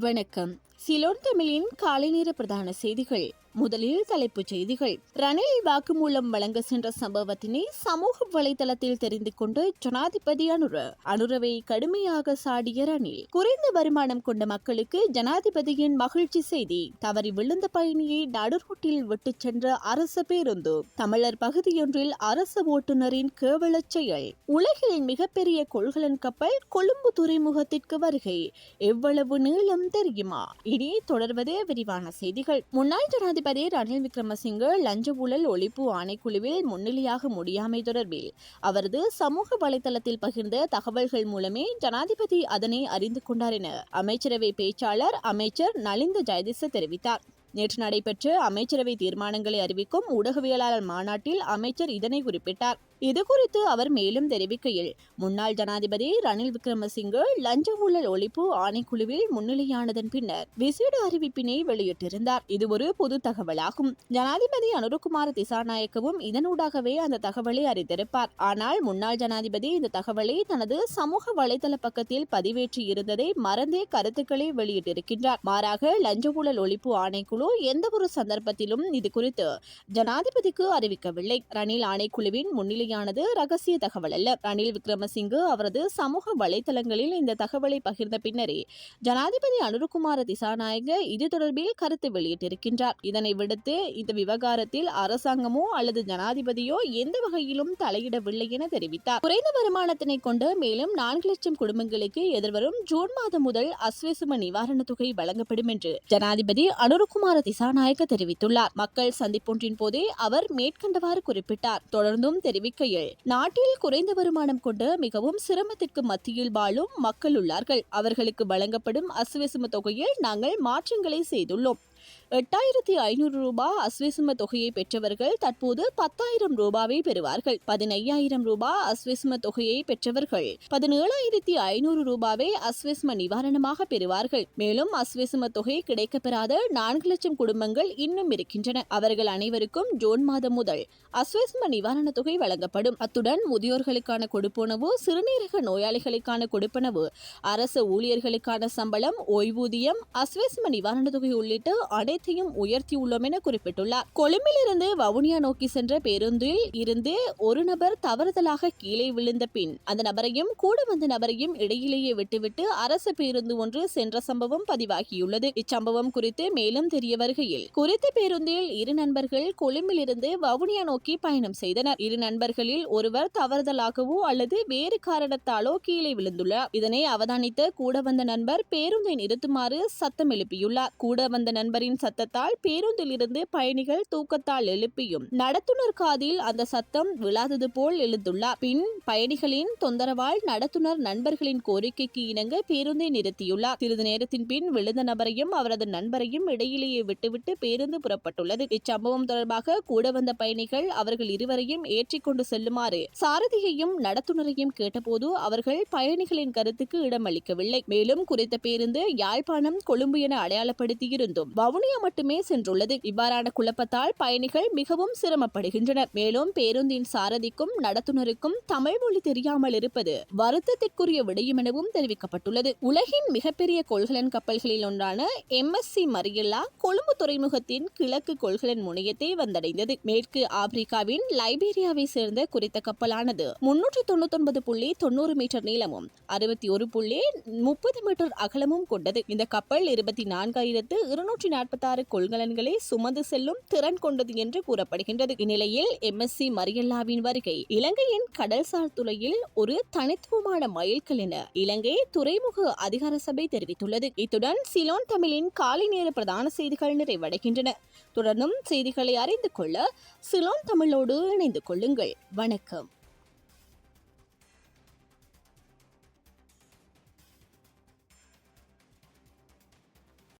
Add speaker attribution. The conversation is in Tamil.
Speaker 1: வணக்கம். சிலோன் தமிழின் காலை நேர பிரதான செய்திகள். முதலில் தலைப்புச் செய்திகள். ரணில் வாக்குமூலம் வழங்க சென்ற சம்பவத்தினை சமூக வலைதளத்தில் தெரிந்து கொண்டு ஜனாதிபதி அனுர. அனுரவை கடுமையாக சாடிய ரணில் குறைந்த வருமானம் கொண்ட மக்களுக்கு ஜனாதிபதியின் மகிழ்ச்சி செய்தி. தவறி விழுந்த பயணியை நடுரோட்டில் விட்டு சென்ற அரச பேருந்து. தமிழர் பகுதியொன்றில் அரச ஓட்டுநரின் கேவலச் செயல். உலகின் மிகப்பெரிய கொள்கலன் கப்பல் கொழும்பு துறைமுகத்திற்கு வருகை. எவ்வளவு நீளம் தெரியுமா? இனி தொடர்வது விரிவான செய்திகள். முன்னாள் ஜனாதிபதி ரணில் விக்ரமசிங்க லஞ்ச ஊழல் ஒழிப்பு ஆணைக்குழுவில் முன்னிலையாக முடியாமை தொடர்பில். அவரது சமூக வலைதளத்தில் பகிர்ந்த தகவல்கள் மூலமே ஜனாதிபதி அதனை அறிந்து கொண்டார் என அமைச்சரவை பேச்சாளர் அமைச்சர் நலிந்த ஜெயதிச தெரிவித்தார். நேற்று நடைபெற்ற அமைச்சரவை தீர்மானங்களை அறிவிக்கும் ஊடகவியலாளர் மாநாட்டில் அமைச்சர் இதனை குறிப்பிட்டார். இதுகுறித்து அவர் மேலும் தெரிவிக்கையில் முன்னாள் ஜனாதிபதி ரணில் விக்ரமசிங்கே லஞ்ச ஊழல் ஒழிப்பு ஆணைக்குழுவில் முன்னிலையானதன் பின்னர் விசேட அறிவிப்பினை வெளியிட்டிருந்தார். இது ஒரு பொது தகவலாகும். ஜனாதிபதி அனுருகுமார் திசாநாயக்கவும் இதனூடாகவே அந்த தகவலை அறிந்திருப்பார். ஆனால் முன்னாள் ஜனாதிபதி இந்த தகவலை தனது சமூக வலைதள பக்கத்தில் பதிவேற்றி இருந்ததை மறந்தே கருத்துக்களை வெளியிட்டிருக்கின்றார். மாறாக லஞ்ச ஊழல் ஒழிப்பு ஆணைக்குழு எந்த ஒரு சந்தர்ப்பத்திலும் இது குறித்து ஜனாதிபதிக்கு அறிவிக்கவில்லை. ரணில் ஆணைக்குழுவின் முன்னிலை வெளியானது ரகசிய தகவல் அல்ல. ரணில் விக்ரமசிங்கு அவரது சமூக வலைதளங்களில் இந்த தகவலை பகிர்ந்த பின்னரே ஜனாதிபதி அனுருகுமார திசாநாயக இது தொடர்பில் கருத்து வெளியிட்டிருக்கின்றார். இதனை விடுத்து இந்த விவகாரத்தில் அரசாங்கமோ அல்லது ஜனாதிபதியோ எந்த வகையிலும் தலையிடவில்லை என தெரிவித்தார். குறைந்த வருமானத்தினை கொண்டு மேலும் நான்கு லட்சம் குடும்பங்களுக்கு எதிர்வரும் ஜூன் மாதம் முதல் அஸ்வேசும நிவாரணத் தொகை வழங்கப்படும் என்று ஜனாதிபதி அனுருகுமார திசாநாயக்க தெரிவித்துள்ளார். மக்கள் சந்திப்பொன்றின் போதே அவர் மேற்கண்டவாறு குறிப்பிட்டார். தொடர்ந்தும் தெரிவிக்க வாழ்க்கையில் நாட்டில் குறைந்த வருமானம் கொண்ட மிகவும் சிரமத்திற்கு மத்தியில் வாழும் மக்கள் உள்ளார்கள். அவர்களுக்கு வழங்கப்படும் அசுவசும தொகையில் நாங்கள் மாற்றங்களை செய்துள்ளோம். எட்டாயிரத்தி ஐநூறு ரூபாய் அஸ்வசும தொகையை பெற்றவர்கள் தற்போது பத்தாயிரம் ரூபாவை பெறுவார்கள். பதினையாயிரம் ரூபாய் அஸ்வசும தொகையை பெற்றவர்கள் பதினேழாயிரத்தி ஐநூறு ரூபாவை அஸ்வசும நிவாரணமாக பெறுவார்கள். மேலும் அஸ்வசும தொகை கிடைக்கப்பெறாத நான்கு லட்சம் குடும்பங்கள் இன்னும் இருக்கின்றன. அவர்கள் அனைவருக்கும் ஜூன் மாதம் முதல் அஸ்வசும நிவாரண தொகை வழங்கப்படும். அத்துடன் முதியோர்களுக்கான கொடுப்புணவு சிறுநீரக நோயாளிகளுக்கான கொடுப்பனவு அரசு ஊழியர்களுக்கான சம்பளம் ஓய்வூதியம் அஸ்வசும நிவாரண தொகை உள்ளிட்ட அனைத்தையும் உயர்த்தியுள்ளோம் என குறிப்பிட்டுள்ளார். கொழும்பிலிருந்து வவுனியா நோக்கி சென்ற பேருந்தில் இருந்து ஒரு நபர் தவறுதலாக கீழே விழுந்த பின் அந்த நபரையும் கூட வந்த நபரையும் இடையிலேயே விட்டுவிட்டு அரசு பேருந்து ஒன்று சென்ற சம்பவம் பதிவாகியுள்ளது. இச்சம்பவம் குறித்து மேலும் தெரிய வருகையில் குறித்த பேருந்தில் இரு நண்பர்கள் கொழும்பிலிருந்து வவுனியா நோக்கி பயணம் செய்தனர். இரு நண்பர்களில் ஒருவர் தவறுதலாகவோ அல்லது வேறு காரணத்தாலோ கீழே விழுந்துள்ளார். இதனை அவதானித்த கூட வந்த நண்பர் பேருந்தை நிறுத்துமாறு சத்தம் எழுப்பியுள்ளார். கூட வந்த நண்பரின் சத்தத்தால் பேருந்தில் இருந்து பயணிகள் தூக்கத்தால் எழுப்பியும். நடத்துனர் காதில் அந்த சத்தம் விழாதது போல் எழுந்துள்ளார். பின் பயணிகளின் தொந்தரவால் நடத்துனர் நண்பர்களின் கோரிக்கைக்கு இணங்க பேருந்தை நிறுத்தியுள்ளார். சிறிது நேரத்தின் பின் விழுந்த நபரையும் அவரது நண்பரையும் இடையிலேயே விட்டுவிட்டு பேருந்து புறப்பட்டுள்ளது. இச்சம்பவம் தொடர்பாக கூட வந்த பயணிகள் அவர்கள் இருவரையும் ஏற்றிக்கொண்டு செல்லுமாறு சாரதியையும் நடத்துனரையும் கேட்டபோது அவர்கள் பயணிகளின் கருத்துக்கு இடமளிக்கவில்லை. மேலும் குறித்த பேருந்து யாழ்ப்பாணம் கொழும்பு என அடையாளப்படுத்தியிருந்தும் வவுனியா மட்டுமே சென்றுள்ளது. இவ்வாறான குழப்பத்தால் பயணிகள் மிகவும் சிரமப்படுகின்றனர். மேலும் பேருந்தின் சாரதிக்கும் நடத்துனருக்கும் தமிழ் மொழி தெரியாமல் இருப்பது வருத்தத்திற்குரிய விடயம் எனவும் தெரிவிக்கப்பட்டுள்ளது. உலகின் மிகப்பெரிய கொள்கலன் கப்பல்களில் ஒன்றான M S C Mariella Colombo துறைமுகத்தின் கிழக்கு கொள்கலன் முனையத்தை வந்தடைந்தது. மேற்கு ஆப்பிரிக்காவின் லைபீரியாவை சேர்ந்த குறித்த கப்பலானது முன்னூற்றி தொண்ணூத்தி புள்ளி தொண்ணூறு மீட்டர் நீளமும் அறுபத்தி ஒரு புள்ளி முப்பது மீட்டர் அகலமும் கொண்டது. இந்த கப்பல் இருபத்தி நான்காயிரத்து இருநூற்றி நாற்பத்தாறு கொள்கலன்களை சுமந்து செல்லும் திறன் கொண்டது என்று கூறப்படுகின்றது. இந்நிலையில் எம்எஸ்சி மரியல்லாவின் வருகை இலங்கையின் கடல்சார் துறையில் ஒரு தனித்துவமான மைல்கல் என இலங்கை துறைமுக அதிகார சபை தெரிவித்துள்ளது. இத்துடன் சிலோன் தமிழின் காலை நேர பிரதான செய்திகள் நிறைவடைகின்றன. தொடர்ந்தும் செய்திகளை அறிந்து கொள்ள சிலோன் தமிழோடு இணைந்து கொள்ளுங்கள். வணக்கம்.